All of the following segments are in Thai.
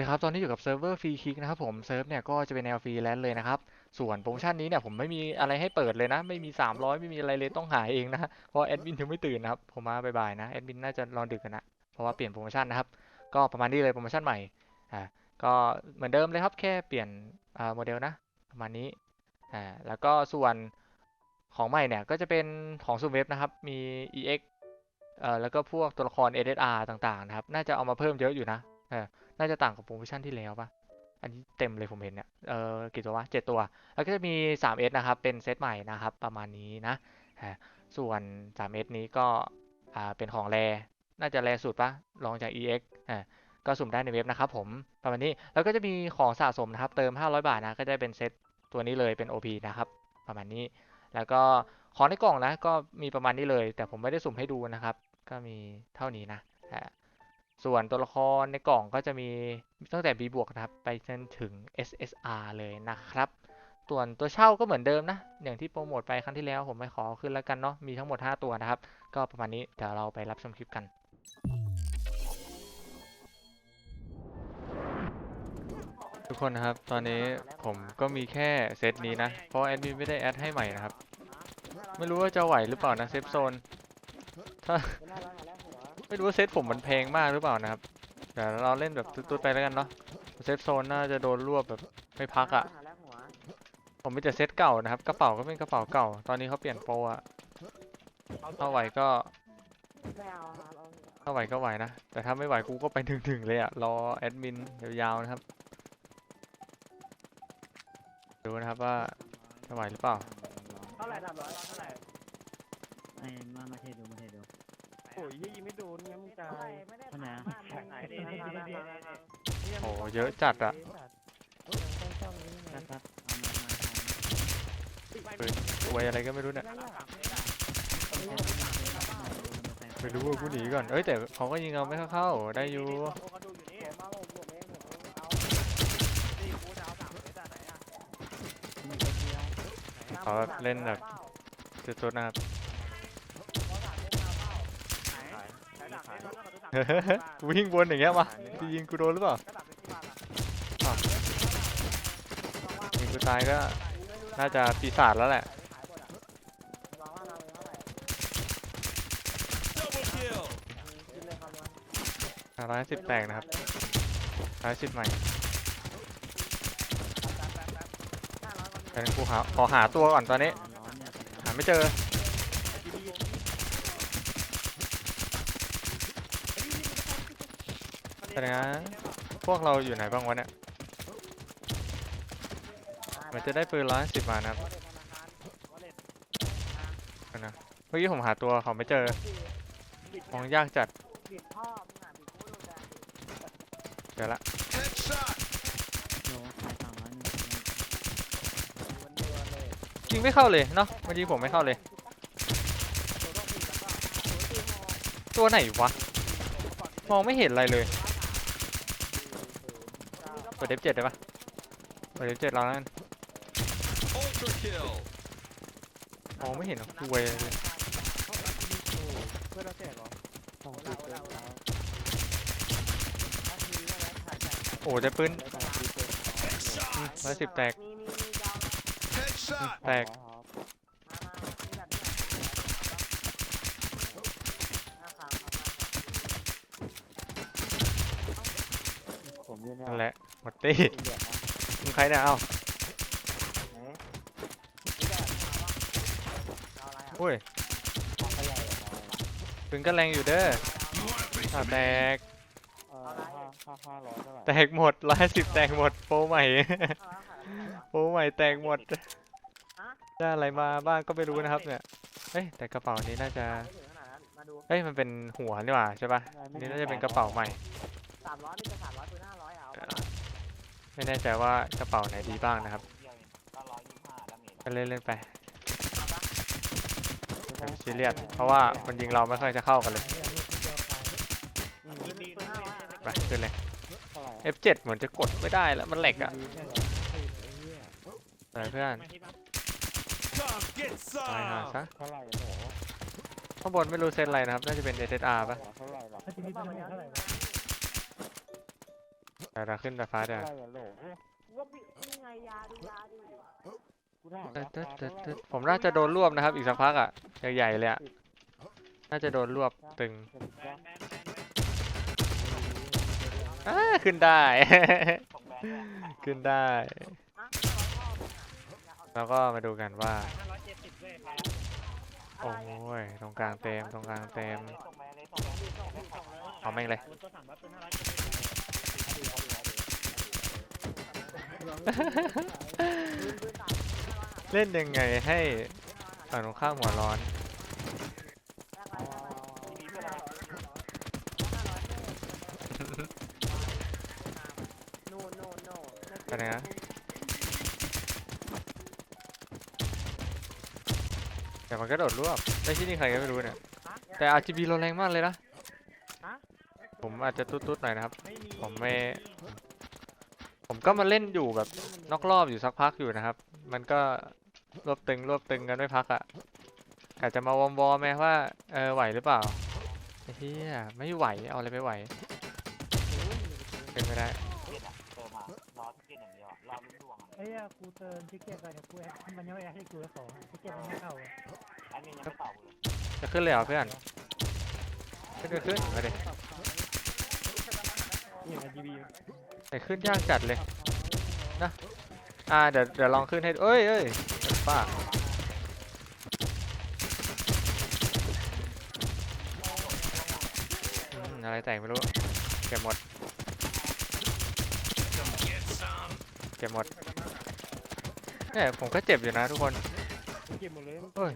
ดีครับ ตอนนี้อยู่กับเซิร์ฟเวอร์ฟรีคิกนะครับผมเซิร์ฟเนี่ยก็จะเป็นแนวฟรีแลนซ์เลยนะครับ ส่วนโปรโมชั่นนี้เนี่ยผมไม่มีอะไรให้เปิดเลยนะ ไม่มี 300 ไม่มีอะไรเลยต้องหาเองนะ เพราะแอดมินยังไม่ตื่นนะครับ ผมมาบ่ายๆนะ แอดมินน่าจะรอดึกกันนะ เพราะว่าเปลี่ยนโปรโมชั่นนะครับ ก็ประมาณนี้เลยโปรโมชั่นใหม่ อ่า ก็เหมือนเดิมเลยครับ แค่เปลี่ยนอ่าโมเดลนะ ประมาณนี้ อ่า แล้วก็ส่วนของใหม่เนี่ยก็จะเป็นของซูมเว็บนะครับ มี EX เอ่อ แล้วก็พวกตัวละคร SSR ต่างๆนะครับ น่าจะเอามาเพิ่มเยอะอยู่นะ เออ น่าจะต่างกับโปรโมชั่นที่แล้วปะอันนี้เต็มเลยผมเห็นเนี่ย เออกี่ตัววะเจ็ดตัว แล้วก็จะมี 3S นะครับ เป็นเซตใหม่นะครับ ประมาณนี้นะฮะส่วน 3S นี้ก็ อ่า เป็นของแร น่าจะแรสุดปะลองจาก EX อ่า ก็สุ่มได้ในเว็บนะครับผม ประมาณนี้ แล้วก็จะมีของสะสมนะครับ เติม 500 บาทนะ ก็จะเป็นเซตตัวนี้เลย เป็น OP นะครับ ประมาณนี้ แล้วก็ของในกล่องนะ ก็มีประมาณนี้เลย แต่ผมไม่ได้สุ่มให้ดูนะครับ ก็มีเท่านี้นะ อ่า ส่วนตัวละครในกล่องก็จะมีตั้งแต่ B บวกนะครับ ไปจนถึง SSR เลยนะครับ ส่วนตัวเช่าก็เหมือนเดิมนะ อย่างที่โปรโมทไปครั้งที่แล้วผมไม่ขอขึ้นแล้วกันเนาะ มีทั้งหมด 5 ตัวนะครับ ก็ประมาณนี้ เดี๋ยวเราไปรับชมคลิปกัน ทุกคนนะครับ ตอนนี้ผมก็มีแค่เซตนี้นะ เพราะแอดมินไม่ได้แอดให้ใหม่นะครับ ไม่รู้ว่าจะไหวหรือเปล่านะเซฟโซน ถ้า ไม่รู้ว่าเซตผมมันแพงมากหรือเปล่านะครับเดี๋ยวเราเล่นแบบตุ๊ดๆไปแล้วกันเนาะเซฟโซนน่าจะโดนรวบแบบไม่พักอะ่ะผมมีแต่เซตเก่านะครับกระเป๋าก็เป็นกระเป๋าเก่า ตอนนี้เขาเปลี่ยนโปรอะถ้าไหวก็ถ้าไหวก็ไหวนะ แต่ถ้าไม่ไหวกูก็ไปถึงๆเลยอะรอแอดมินยาวๆนะครับดูนะครับว่าจะไหวหรือเปล่าเท่าไหร่สามร้อยเท่าไหร่ไอ้มามาเทดูมาเทดูโอ้ ยยี่ยิงไม่โดนเนี่ยมึงตายท่านไหนอะไหนดิไหนดิไหนดิโอ้เยอะจัดอะ ครับเอามามาทปืนอวยอะไรก็ไม่รู้เนี่ยำไม่รู้ว่ากูหนีก่อน เอ้ยแต่เขาก็ยิงเราไม่เข้าๆได้อยู่เขาแบบเล่นแบบสุดๆนะครับ วิ่งวนอย่างเงี้ยมาจะยิงกูโดนหรือเปล่ายิงกูตายก็น่าจะปีศาจแล้วแหละร้อยสิบแตกนะครับร้อยสิบใหม่แต่กูหาขอหาตัวก่อนตอนนี้ร้อนเนี่ยหาไม่เจอ แต่นะ พวกเราอยู่ไหนบ้างวะเนี่ย มันจะได้ปืนร้อยสิบมานะครับเอานะ เมื่อกี้ผมหาตัวเขาไม่เจอมองยากจัด เจอละโลขายสามร้อยหนึ่งยิงไม่เข้าเลยเนาะเมื่อกี้ผมไม่เข้าเลย ตัวไหนวะ มองไม่เห็นอะไรเลย เปิด F7 ได้ปะเปิด F7 เราแล้วกันมองไม่เห็นคุยเลย เพื่อนเราแจกเหรอสองสิบเลยโอ้ได้ปืนร้อยสิบแตกอืมแตกผมเนี่ย นั่น แหละหมดตี้มึงใครเนี่ยเอ้าอุ้ยปืนก็แรงอยู่เด้ออ่าแตกเออห้าห้าห้าร้อยเท่าไหร่แตกหมดร้อยสิบแตกหมดโปรใหม่ โปรใหม่แตกหมด ได้อะไรมาบ้างก็ไม่รู้นะครับเนี่ย เฮ้ยแต่กระเป๋านี้น่าจะ เฮ้ยมันเป็นหัวนี่หว่าใช่ปะอันนี้น่าจะเป็นกระเป๋าใหม่สามร้อยนี่จะสามร้อยคือห้าร้อยเอา ไม่แน่ใจว่ากระเป๋าไหนดีบ้างนะครับ ก็เล่นเล่นๆไปอย่ซีเรียสเพราะว่าคนยิงเราไม่ค่อยจะเข้ากันเลยไปขึ้นเลย F7 เหมือนจะกดไม่ได้แล้วมันแหลกอะอะไรเพื่อนตายหาซะข้างบนไม่รู้เซตอะไรนะครับ น่าจะเป็น SSR ปะ เท่าไหร่หรอเดี๋ยวเราขึ้นไฟฟ้าเดี๋ยวอะไรอะโหลว่าพี่นี่ไงยาดูยาดิกูถามตึ๊ดราตึ๊ดคาตึ๊ดเท่าไหร่ตึ๊ดผมน่าจะโดนรวบนะครับ อีกสักพักอะใหญ่ๆเลยอะน่าจะโดนรวบตึงเจ็ดสิบเก้าอ่าขึ้นได้ ขึ้นได้อะแล้วก็มาดูกันว่าห้าร้อยเจ็ดสิบด้วยครับโอ้ยตรงกลางเต็มตรงกลางเต็มเอาแม่งเลย เป็นห้าร้อยเจ็ดสิบเล่นยังไงให้ฝั่งตรงข้ามหัวร้อนโนโนโนไปไหนนะเดี๋ยวมันก็โดดรวบได้ที่นี่ใครก็ไม่รู้เนี่ย แต่ RGB เราแรงมากเลยนะ ผมอาจจะตุ๊ดๆหน่อยนะครับไม่มี ผมไม่ ผมก็มาเล่นอยู่แบบนอกรอบอยู่สักพักอยู่นะครับ มันก็รวบตึงรวบตึงกันไม่พักอะ่ะกะจะมาวอมวอมไหมว่าเออไหวหรือเปล่าไอ้เฮียไม่ไหวเอาอะไรไม่ไหวเป็นไม่ได้เฮ้ยกูเติมทิกเก็ตไปเนี่ยกูแอดมันยังไม่แอดให้กูแล้วของทิกเก็ตมันไม่เข้าอะจะขึ้นเลยเหรอเพื่อนขึ้นก็ขึ้นมาดิ นี่ไง GB แต่ขึ้นยากจัดเลยนะอ่าเดี๋ยวเดี๋ยวลองขึ้นให้เอ้ยเอ้ยป้าอืมอะไรแต่งไม่รู้เก็บหมดเก็บหมดเนี่ยผมก็เจ็บอยู่นะทุกคนเก็บหมดเลยเฮ้ย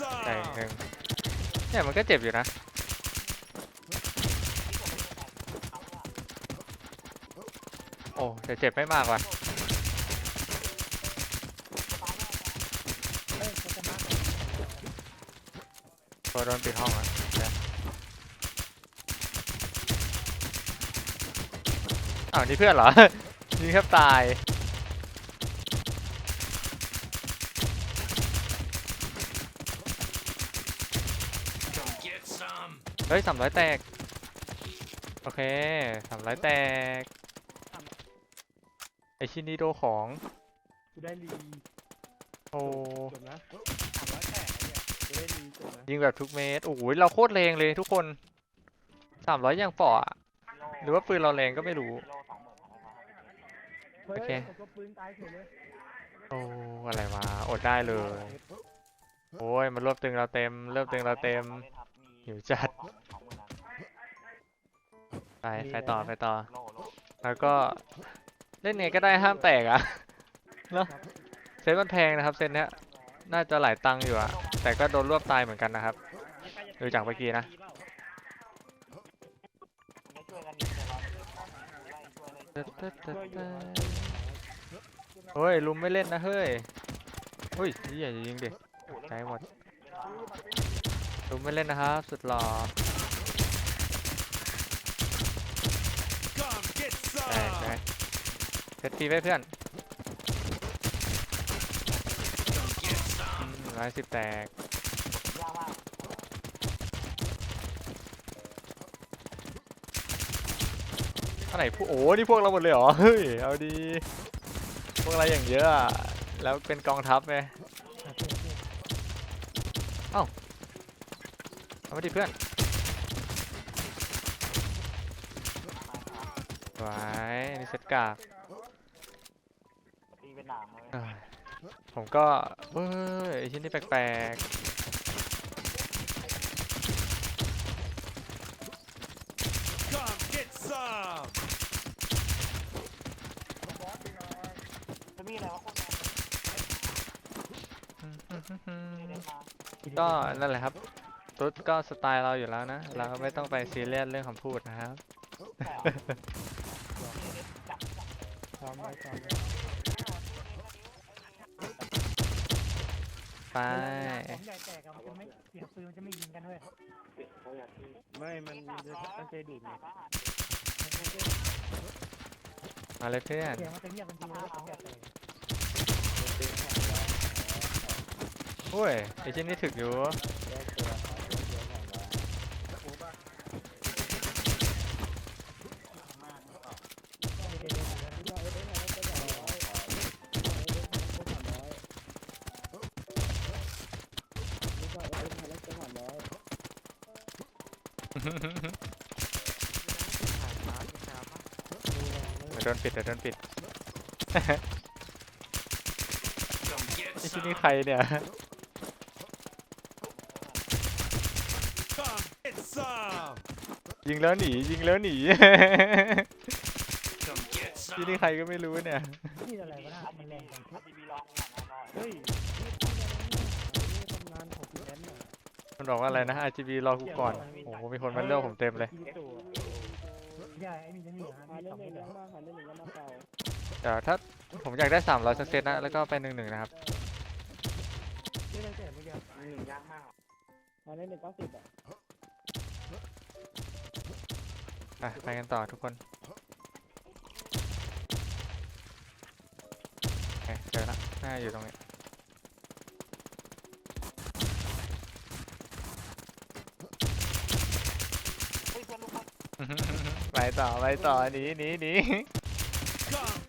เก็บหมดเลยแต่หนึ่งเนี่ยมันก็เจ็บอยู่นะ โอ้แต่เจ็บไม่มากว่ะตัวโดนปิดห้องอะอ้าวนี่เพื่อนเหรอ ยิงแทบตาย เฮ้ยสามร้อยแตก โอเคสามร้อยแตก ไอชินนี่โดของ กูได้รีโอ้จบนะสามร้อยแปดเนี่ยกูได้รีจบนะยิงแบบทุกเมตร โอ้โหเราโคตรแรงเลยทุกคนสามร้อยยังเปาะอะหรือว่าปืนเราแรงก็ไม่รู้เฮ้ยโอเคผมก็ปืนตายเฉยเลยโอ้ อะไรวะ อดได้เลย โอ้ย มันรวบตึงเราเต็ม เริ่มตึงเราเต็ม หิวจัด ไปไปต่อไปต่อ แล้วก็ เล่นไงก็ได้ห้ามแตกอะเนอะเซตมันแพงนะครับ เซตเนี้ย น่าจะหลายตังค์อยู่อะแต่ก็โดนรวบตายเหมือนกันนะครับดูจากเมื่อกี้นะเฮ้ยลุมไม่เล่นนะเฮ้ยเฮ้ยนี่อย่ายิงดิใจหมด ลุมไม่เล่นนะครับ สุดหล่อแตกแตกเซตฟรีไว้เพื่อนร้อยสิบแตกอะไหรพวกโอ้นี่พวกเราหมดเลยเหรอ เฮ้ย เอาดี พวกอะไรอย่างเยอะอะ แล้วเป็นกองทัพไงเอา มาดิเพื่อนไว้นี่เซตกากเอ้ยผมก็เฮ้ยไอ้ชิ้นนี้แปลกๆก็นั่นแหละครับ ตุ๊ดก็สไตล์เราอยู่แล้วนะ เราก็ไม่ต้องไปซีเรียสเรื่องคำพูดนะครับพร้อมไว้ก่อนไปของใหญ่แตกอะมันจะไม่เสียงปืนมันจะไม่ยิงกันเว้ยไม่มันจะตั้งใจดูดไงมาเลยเพื่อน เสียงมันจะเงียบทันทีเลยของใหญ่แตกโอ้ยไอ้ชิ้นนี้ถึกอยู่ เดี๋ยวโดนปิดเดี๋ยวโดนปิด ไอ้ชิ้นนี้ใครเนี่ย ยิงแล้วหนียิงแล้วหนี ที่นี่ใครก็ไม่รู้เนี่ยที่อะไรวะน่ะมันแรงจังเฮ้ยนี่ทำงานของพี่แอนน่ะ มัน บอกว่าอะไรนะ RGB รอกูก่อน โอ้โห มีคนมาเลือกผมเต็มเลยกี่ตัวใช่ไอ้มีจะนี่ฮะมีสองเม็ดเหรอเดี๋ยวถ้าผมอยากได้300สักเซตนะ แล้วก็ไปหนึ่งหนึ่งนะครับ ไม่ได้แต่เมื่อกี้ไปไปกันต่อทุกคนโอเคเจอละน่าอยู่ตรงนี้ ไปต่อไปต่อหนีหนีหนี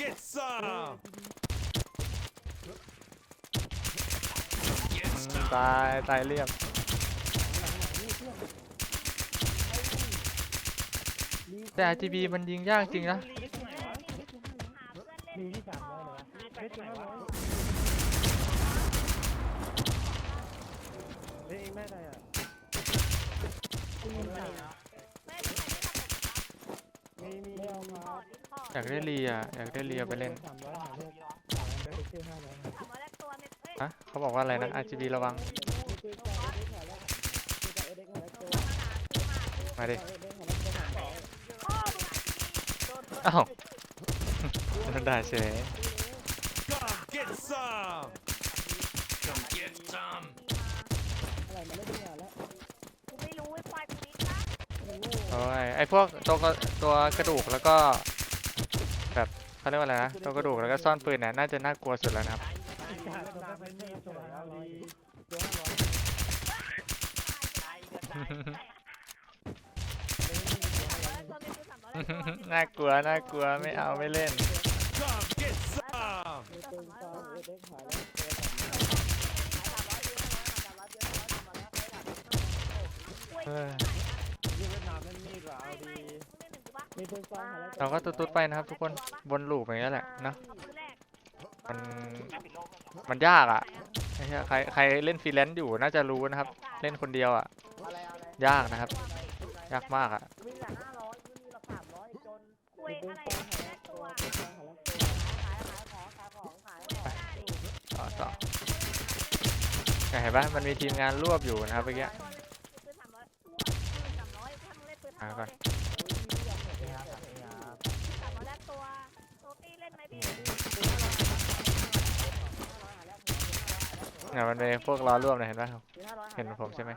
Get some! อืมตายตายเรียบแต่ RGB มันยิงยากจริงนะ มีที่สามร้อยเหรอวะ เฮ้ยตัวห้าร้อยเฮ้ยเองแม่อะไรอะมีมีเอามา อยากได้เรียอยากได้เรียไปเล่นสามร้อยหาเลือกเลือกซื้อห้าร้อยฮะเขาบอกว่าอะไรนะ RGB ระวัง มาดิอ้าวโดนด่าเฉย Come get some! Come get some! โอ้ยไอพวกตัวกระตัวกระดูกแล้วก็ เขาเรียกว่าอะไรนะตัวกระดูกแล้วก็ซ่อนปืนเนี่ยน่าจะน่ากลัวสุดแล้วนะครับอีกสามตัวไปไม่ตัวห้าร้อยตัวห้าร้อยน่ากลัวน่ากลัวไม่เอาไม่เล่น Come get some! เออที่เวียดนามนั่นมีดเหรอเอาดี มีปืนกลหาแล้วเราก็ตุ๊ดๆไปนะครับ ทุกคนบนลูปอย่างเงี้ยแหละเนอะมันมันยากอะไอ้เหี้ยใครใครเล่นฟรีแลนซ์อยู่น่าจะรู้นะครับ เล่นคนเดียวอะ ยากนะครับ ยากมากอะมีละห้าร้อยมีละสามร้อยจนคุยอะไรแค่ตัวขายของขายของขายของต่อต่อเนี่ยเห็นปะมันมีทีมงานรวบอยู่นะครับเมื่อกี้มาก่อน เนี่ยมันเป็นพวกล้อรวบเนี่ยเห็นปะเห็นผมใช่ไหม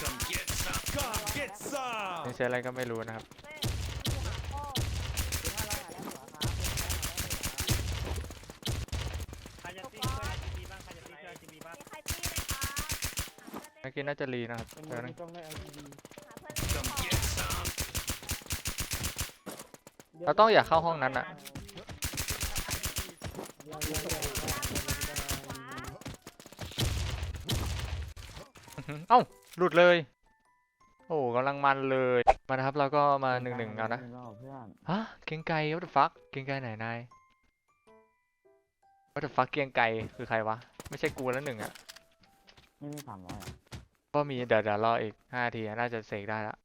Come get some! Come get some! นี่ใช้อะไรก็ไม่รู้นะครับใครจะตีเพื่อน RGB บ้างใครจะตีเพื่อน RGB บ้างเมื่อกี้น่าจะรีนะครับเป็นเดี๋ยวมืนะอต้องได้ LGD Come get some! เราต้องอย่าเข้าห้องนั้นอะ เอ้า หลุดเลย โอ้กำลังมันเลย มานะครับ เราก็มาหนึ่งหนึ่งเอานะฮะเกียงไก่ what the fuck เกียงไก่ไหนนาย what the fuck เกียงไก่คือใครวะ ไม่ใช่กูแล้วหนึ่งอะ ไม่มีสามร้อยอะก็มีเดี๋ยวเดี๋ยวรออีกห้าทีน่าจะเสกได้ละ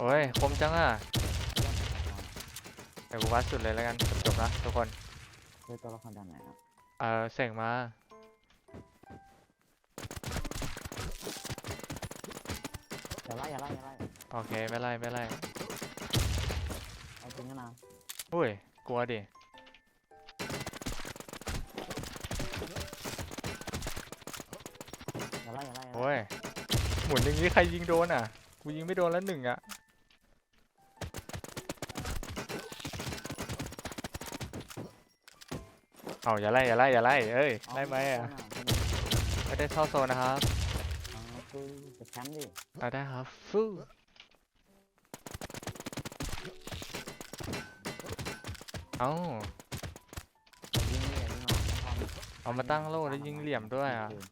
โอ้ย คมจังอะเดี๋ยวกูวัดสุดเลยแล้วกัน จบๆนะทุกคน เลือกตัวละครด้านไหนครับเออเสกมาอย่าไล่อย่าไล่อย่าไล่โอเคไม่ไล่ไม่ไล่เอาจริงนะนะอุ้ยกลัวดิอย่าไล่อย่าไล่อย่าไล่โอ้ยหมุนอย่างนี้ใครยิงโดนอะกูยิงไม่โดนแล้วหนึ่งอะ เอาอย่าไล่อย่าไล่อย่าไล่เอ้ยเอาไล่ไหมอะไม่ได้ไม่ได้เข้าโซนนะครับอ๋อคือจะแชมป์ดิเอาได้ครับฟูเอายิงเลยยิงออกความเอามาตั้งโล่แล้วยิงเหลี่ยมด้วยอะคือ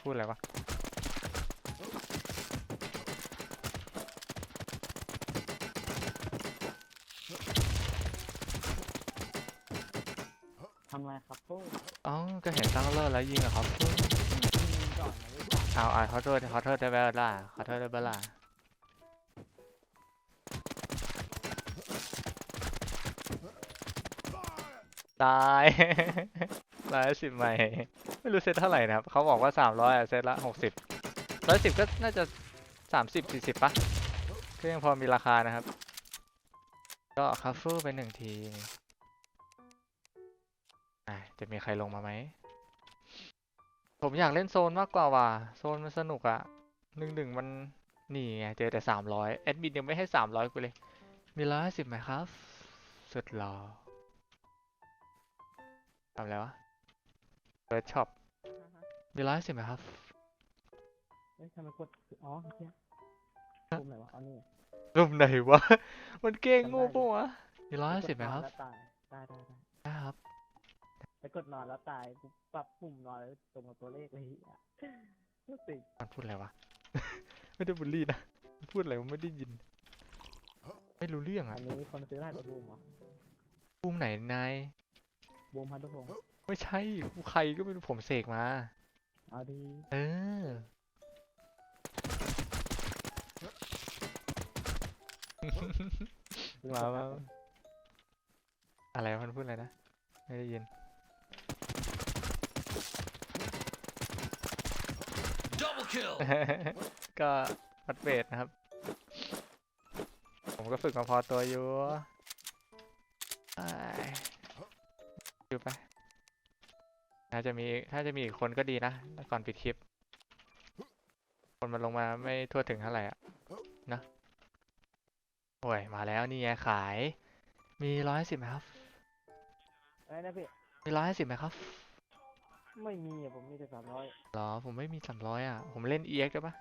พูดอะไรวะำไรครับพวกอ้ก็เห็นตั้งโล่แล้วยิงอะครับฟูยิงก่อนนะเปล่าเอาอ่าขอโทษขอโทษได้เวลาขอโทษได้เวลาตาย ร้อยสิบใหม่ ไม่รู้เซตเท่าไหร่นะครับ เขาบอกว่าสามร้อยเซตละหกสิบร้อยสิบก็น่าจะสามสิบสี่สิบปะก็ยังพอมีราคานะครับ ก็คัฟเฟอร์ไปหนึ่งที จะมีใครลงมาไหม ผมอยากเล่นโซนมากกว่าว่ะ โซนมันสนุกอะหนึ่งหนึ่งมันนี่ไงเจอแต่สามร้อยแอดมินยังไม่ให้สามร้อยกูเลย มีร้อยสิบไหมครับ สุดหล่อทำอะไรวะเปิดช็อปมีร้อยสิบไหมครับเฮ้ยทำไมกด อ๋อเมื่อกี้ปุ่มไหนวะเอานี่รูปไหนวะ มันเก่งจำได้งูดิปะวะมีร้อยสิบไหมครับแล้วตายได้ได้ได้ได้ครับ ไปกดนอนแล้วตายกูปรับปุ่มนอนแล้วตรงกับตัวเลขเลยอะรู้สึกมันพูดอะไรวะ ไม่ได้บูลลี่นะมันพูดอะไรผมไม่ได้ยิน ไม่รู้เรื่องอัอะนนี้คนซื้อได้ตัวบูมเหรอบูมไหนนาย บูมพันธุพงศ์ไม่ใช่กูใครก็ไม่รู้ผมเสกมา เอาดีเออ มามาอะไรวะมันพูดอะไรนะ ไม่ได้ยิน Double kill. ก็วัดเวทนะครับ ผมก็ฝึกมาพอตัวอยู่อ้ายดูไปถ้าจะมีถ้าจะมีอีกคนก็ดีนะก่อนปิดคลิป คนมันลงมาไม่ทั่วถึงเท่าไหร่อะนะโอ้ยมาแล้วนี่ไงขาย มีร้อยสิบไหมครับอะไรนะพี่มีร้อยสิบไหมครับ ไม่มีอะผมมีแต่สามร้อยหรอ ผมไม่มีสามร้อยอะ ผมเล่น EX ได้ปะ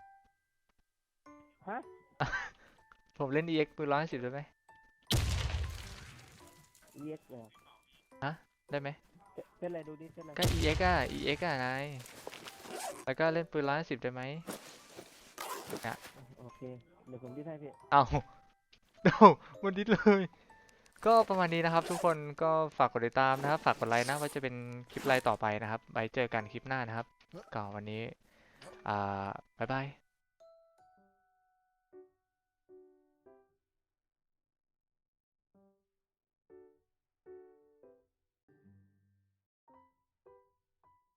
ฮะผมเล่น EX ปืนร้อยสิบได้ไหม EX เลยได้ไหมเส้นอะไรดูดิเส้นอะไรก็ EX อะ EX อะนายแล้วก็เล่นปืนร้อยสิบได้ไหมโอเคเดี๋ยวผมดิ้นให้พี่ เอาเอามันดิดเลย ก็ประมาณนี้นะครับ ทุกคนก็ฝากกดติดตามนะครับ ฝากกดไลค์นะว่าจะเป็นคลิปไลน์ต่อไปนะครับไว้เจอกันคลิปหน้านะครับ ก็วันนี้อ่าบ๊ายบาย